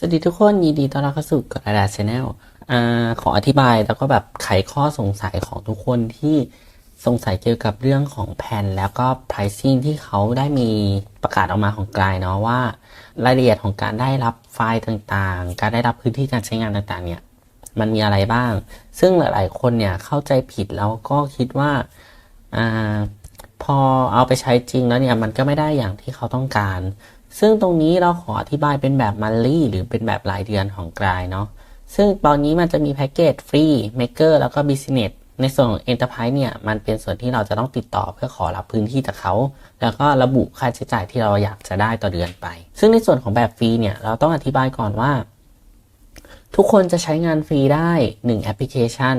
สวัสดีทุกคนยินดีต้อนรับเข้าสู่กระดาษชาแนลขออธิบายแล้วก็แบบไขข้อสงสัยของทุกคนที่สงสัยเกี่ยวกับเรื่องของแผนแล้วก็ pricing ที่เขาได้มีประกาศออกมาของกลายเนาะว่า รายละเอียดของการได้รับไฟล์ต่างๆ การได้รับพื้นที่การใช้งานต่างๆ เนี่ย มันมีอะไรบ้าง ซึ่งหลายๆคนเนี่ยเข้าใจผิดแล้วก็คิดว่าอ่าพอเอาไปใช้จริงแล้วเนี่ยมันก็ไม่ได้อย่างที่เขาต้องการ ซึ่งตรงนี้เราขออธิบายเป็นแบบมันลี่หรือเป็นแบบรายเดือนของกลายเนาะซึ่งตอนนี้มันจะมีแพ็กเกจฟรี Maker แล้วก็ Business ในส่วนของ Enterprise เนี่ยมันเป็นส่วนที่เราจะต้องติดต่อเพื่อขอรับพื้นที่จากเขา แล้วก็ระบุค่าใช้จ่ายที่เราอยากจะได้ต่อเดือนไป ซึ่งในส่วนของแบบฟรีเนี่ยเราต้องอธิบายก่อนว่า ทุกคนจะใช้งานฟรีได้ 1 แอปพลิเคชัน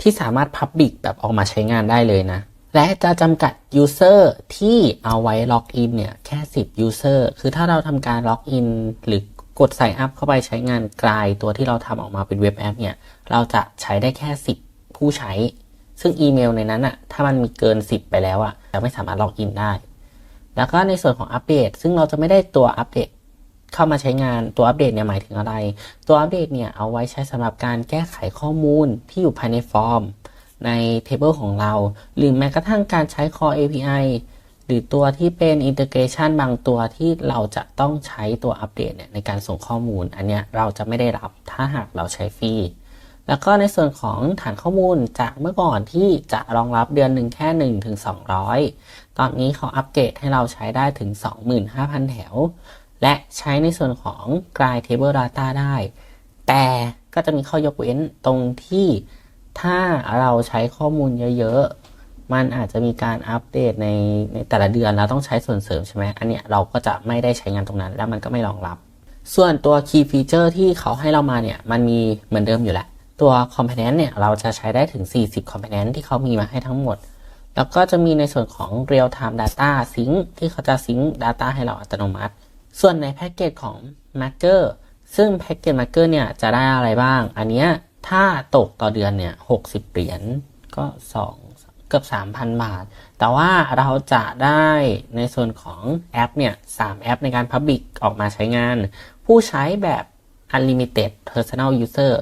ที่สามารถ Public แบบออกมาใช้งานได้เลยนะ และจะจำกัด User ที่เอาไว้ล็อกอินเนี่ยแค่ 10 User คือถ้าเราทำการล็อกอินหรือกดใส่อัพเข้าไปใช้งานกลายตัวที่เราทำออกมาเป็นเว็บแอปเนี่ยเราจะใช้ได้แค่ 10 ผู้ใช้ ซึ่งอีเมลในนั้นอะถ้ามันมีเกิน 10 ไปแล้วอะจะไม่สามารถล็อกอินได้ แล้วก็ในส่วนของอัปเดต ซึ่งเราจะไม่ได้ตัวอัปเดตเข้ามาใช้งานตัวอัปเดตเนี่ยหมายถึงอะไร ตัวอัปเดตเนี่ยเอาไว้ใช้สำหรับการแก้ไขข้อมูลที่อยู่ภายในฟอร์ม ในเทเบิลของเรา หรือแม้กระทั่งการใช้ Core API หรือตัวที่เป็น Integration บางตัวที่เราจะต้องใช้ตัวอัปเดตเนี่ยในการส่งข้อมูล อันเนี้ยเราจะไม่ได้รับถ้าหากเราใช้ฟรีแล้วก็ในส่วนของฐานข้อมูลจากเมื่อก่อนที่จะรองรับเดือนหนึ่งแค่ 1 ถึง 200 ตอนนี้เขาอัปเกรดให้เราใช้ได้ถึง 25,000 แถว และใช้ในส่วนของกลาย Table Data ได้ แต่ก็จะมีข้อยกเว้นตรงที่ ถ้าเราใช้ข้อมูลเยอะๆ มันอาจจะมีการอัปเดตในในแต่ละเดือนแล้วต้องใช้ส่วนเสริมใช่ไหมอันเนี้ยเราก็จะไม่ได้ใช้งานตรงนั้น แล้วมันก็ไม่รองรับ ส่วนตัว Key Feature ที่เขาให้เรามาเนี่ยมันมีเหมือนเดิมอยู่แหละ ตัว Component เนี่ยเราจะใช้ได้ถึง 40 Component ที่เขามีมาให้ทั้งหมด แล้วก็จะมีในส่วนของ Real Time Data Sync ที่เขาจะ Sync Data ให้เราอัตโนมัติ ส่วนในแพ็กเกจของ Marker ซึ่งแพ็กเกจ Marker เนี่ยจะได้อะไรบ้าง อันเนี้ย ถ้าตกต่อเดือนเนี่ย60เหรียญก็2เกือบ3,000บาท แต่ว่าเราจะได้ในส่วนของแอปเนี่ย3แอปในการ Public ออกมาใช้งาน ผู้ใช้แบบ Unlimited Personal User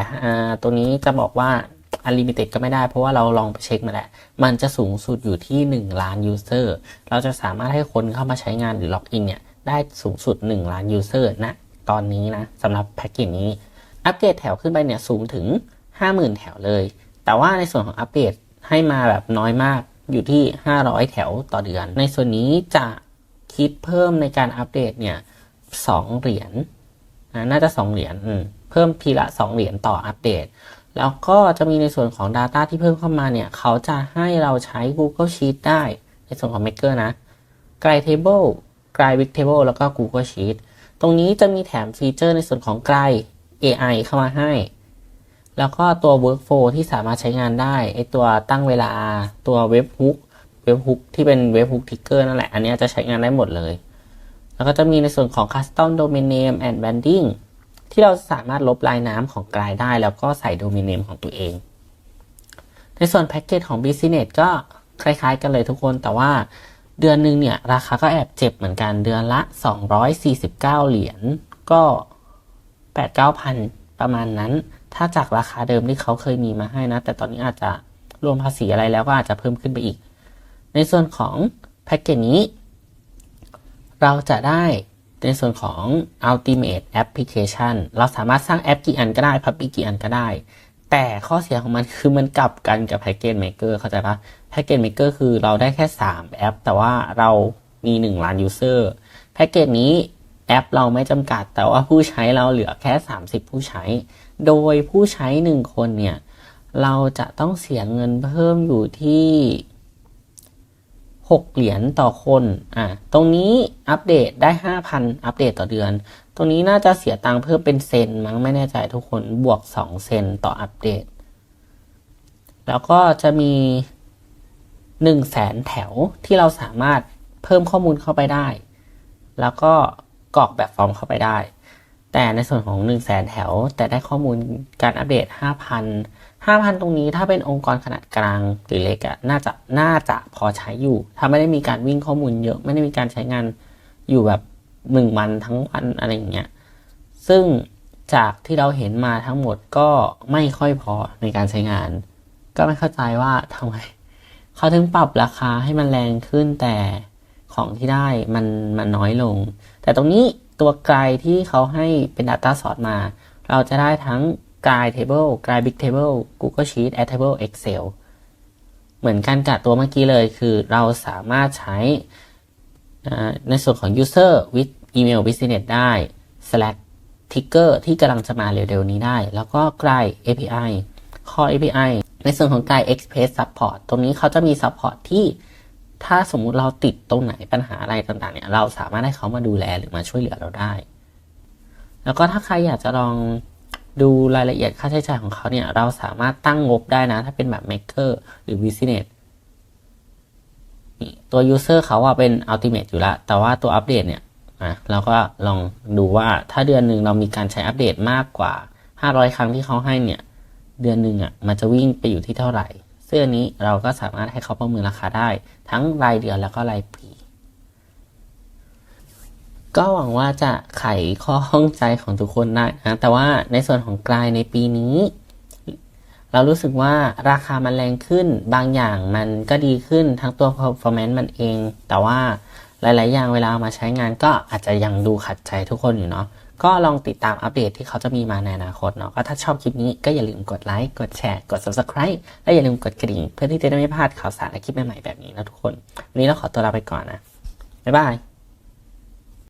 อ่าตัวนี้จะบอกว่า Unlimited ก็ไม่ได้เพราะว่าเราลองไปเช็คมาแล้ว มันจะสูงสุดอยู่ที่ 1 ล้าน User เราจะสามารถให้คนเข้ามาใช้งานหรือล็อกอินเนี่ยได้สูงสุด 1 ล้าน User ณตอนนี้นะสำหรับแพ็กเกจนี้ อัปเกรดแถวขึ้นไปเนี่ยสูงถึง 50,000 แถวเลย แต่ว่าในส่วนของอัปเดตให้มาแบบน้อยมากอยู่ที่ 500 แถวต่อเดือน ในส่วนนี้จะคิดเพิ่มในการอัปเดตเนี่ย2เหรียญอ่าน่าจะ 2 เหรียญเพิ่มทีละ 2 เหรียญต่ออัปเดต แล้วก็จะมีในส่วนของ Data ที่เพิ่มเข้ามาเนี่ย เขาจะให้เราใช้ Google Sheet ได้ ในส่วนของ Maker นะไกล Table ไกล Big Table แล้วก็ Google Sheet ตรงนี้จะมีแถมฟีเจอร์ในส่วนของไกล AI เข้ามาให้ แล้วก็ตัว workflow ที่สามารถใช้งานได้ไอตัวตั้งเวลาตัวเว็บฮุกเว็บฮุกที่เป็นเว็บฮุกทิกเกอร์นั่นแหละ อันนี้จะใช้งานได้หมดเลย แล้วก็จะมีในส่วนของ custom domain name and branding ที่เราสามารถลบลายน้ำของกลายได้ แล้วก็ใส่โดเมนเนมของตัวเอง ในส่วนแพ็กเกจของ Business ก็คล้ายๆ กันเลยทุกคนแต่ว่าเดือนหนึ่งเนี่ย ราคาก็แอบเจ็บเหมือนกันเดือนละ 249 เหรียญก็ 8 9พันประมาณนั้น ถ้าจากราคาเดิมที่เขาเคยมีมาให้นะ แต่ตอนนี้อาจจะรวมภาษีอะไรแล้วก็อาจจะเพิ่มขึ้นไปอีก ในส่วนของแพ็กเกจนี้ เราจะได้ในส่วนของ Ultimate Application เราสามารถสร้างแอปกี่อันก็ได้ Public กี่อันก็ได้ แต่ข้อเสียของมันคือมันกลับกันกับ Package Maker เข้าใจปะ Package Maker คือเราได้แค่ 3 แอป แต่ว่าเรามี 1 ล้าน User แพ็กเกจนี้ แอปเราไม่จำกัด แต่ว่าผู้ใช้เราเหลือแค่ 30 ผู้ใช้ โดยผู้ใช้ 1 คนเนี่ย เราจะต้องเสียเงินเพิ่มอยู่ที่ 6 เหรียญต่อคนอะตรงนี้อัปเดตได้ 5,000 อัปเดตต่อเดือน ตรงนี้น่าจะเสียตังค์เพิ่มเป็นเซนมั้งไม่แน่ใจทุกคนบวก 2 เซนต่ออัปเดต แล้วก็จะมี1 0 0 0 0แสนแถวที่เราสามารถเพิ่มข้อมูลเข้าไปได้ แล้วก็ กรอกแบบฟอร์มเข้าไปได้ แต่ในส่วนของ 1 0 0 0 0แสนแถว แต่ได้ข้อมูลการอัปเดต 5,000 5,000 ตรงนี้ถ้าเป็นองค์กรขนาดกลางหรือเล็กอะน่าจะน่าจะพอใช้อยู่ ถ้าไม่ได้มีการวิ่งข้อมูลเยอะ ไม่ได้มีการใช้งานอยู่แบบหนึ่งวันทั้งวันอะไรอย่างเงี้ยซึ่งจากที่เราเห็นมาทั้งหมดก็ไม่ค่อยพอในการใช้งาน ก็ไม่เข้าใจว่าทำไมเขาถึงปรับราคาให้มันแรงขึ้นแต่ของที่ได้มันมันน้อยลง แต่ตรงนี้ตัวไกลที่เขาให้เป็น Data Source มา เราจะได้ทั้งไกล Table ไกล Big Table Google Sheet a d Table Excel เหมือนกันกับตัวเมื่อกี้เลย คือเราสามารถใช้ในส่วนของ User with Email Business ได้ Slack Ticker ที่กำลังจะมาเร็วๆนี้ได้ แล้วก็ไกล API Core API ในส่วนของไกล Express Support ตรงนี้เขาจะมี Support ที่ ถ้าสมมุติเราติดตรงไหนปัญหาอะไรต่างๆเนี่ย เราสามารถให้เขามาดูแลหรือมาช่วยเหลือเราได้ แล้วก็ถ้าใครอยากจะลองดูรายละเอียดค่าใช้จ่ายของเขาเนี่ย เราสามารถตั้งงบได้นะ ถ้าเป็นแบบ Maker หรือ Business ตัว User เขาอะเป็น Ultimate อยู่ล้วแต่ว่าตัวอัปเดตเนี่ยอะเราก็ลองดูว่าถ้าเดือนหนึ่งเรามีการใช้อัปเดตมากกว่า 500 ครั้งที่เขาให้เนี่ย เดือนหนึ่งอะมันจะวิ่งไปอยู่ที่เท่าไหร่ ซึ่งอันนี้เราก็สามารถให้เขาประเมินราคาได้ ทั้งรายเดือนแล้วก็รายปี ก็หวังว่าจะไขข้อข้องใจของทุกคนได้นะ แต่ว่าในส่วนของกลายในปีนี้ เรารู้สึกว่าราคามันแรงขึ้น บางอย่างมันก็ดีขึ้นทั้งตัว performance มันเอง แต่ว่าหลาย ๆ อย่างเวลาเอามาใช้งานก็อาจจะยังดูขัดใจทุกคนอยู่เนาะ ก็ลองติดตามอัปเดตที่เขาจะมีมาในอนาคตเนาะก็ถ้าชอบคลิปนี้ก็อย่าลืมกดไลค์กดแชร์กด subscribe และอย่าลืมกดกระดิ่งเพื่อที่จะได้ไม่พลาดข่าวสารและคลิปใหม่ๆแบบนี้นะทุกคน วันนี้เราขอตัวลาไปก่อนนะบ๊ายบาย